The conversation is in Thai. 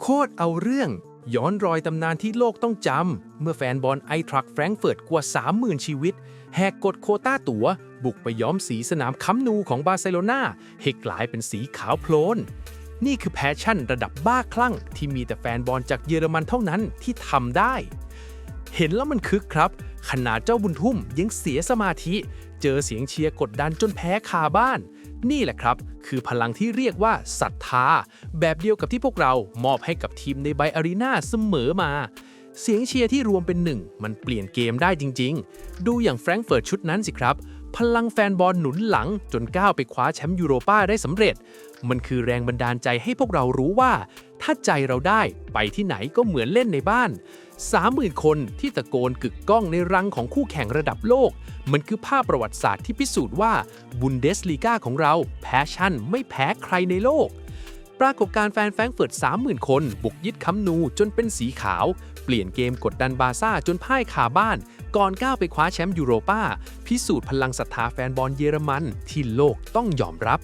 โคตรเอาเรื่อง ย้อนรอยตำนานที่โลกต้องจำ เมื่อแฟนบอลไอทรักแฟรงเฟิร์ตกว่า 30,000 ชีวิต แหกกฎโคต้าตั๋ว บุกไปย้อมสีสนามคัมนูของบาร์เซโลนาให้กลายเป็นสีขาวโพลน นี่คือแพชชั่นระดับบ้าคลั่งที่มีแต่แฟนบอลจากเยอรมันเท่านั้นที่ทำได้ เห็นแล้วมันคึกครับ ขนาดเจ้าบุญทุ่มยังเสียสมาธิ เจอเสียงเชียร์กดดันจนแพ้คาบ้าน นี่แหละครับ คือพลังที่เรียกว่าศรัทธา แบบเดียวกับที่พวกเรามอบให้กับทีมในไบอารีนาเสมอมา เสียงเชียร์ที่รวมเป็นหนึ่ง มันเปลี่ยนเกมได้จริง ๆ ดูอย่างแฟรงก์เฟิร์ตชุดนั้นสิครับพลังแฟนบอลหนุนหลังจนก้าวไปคว้าแชมป์ยูโรป้าได้สำเร็จ มันคือแรงบันดาลใจให้พวกเรารู้ว่า ถ้าใจเราได้ไปที่ไหนก็เหมือนเล่นในบ้าน 30,000 คนที่ตะโกนกึกก้องในรังของคู่แข่งระดับโลก มันคือภาพประวัติศาสตร์ที่พิสูจน์ว่าบุนเดสลีกาของเราแพชชั่น ไม่แพ้ใครในโลก ปรากฏการแฟนแฟงเฟิร์ต30,000 คน บุกยึดคัมนูจนเป็นสีขาว เปลี่ยนเกมกดดันบาซ่าจนพ่ายคาบ้าน ก่อนก้าวไปคว้าแชมป์ยูโรป้าพิสูจน์พลังศรัทธาแฟนบอลเยอรมันที่โลกต้องยอมรับ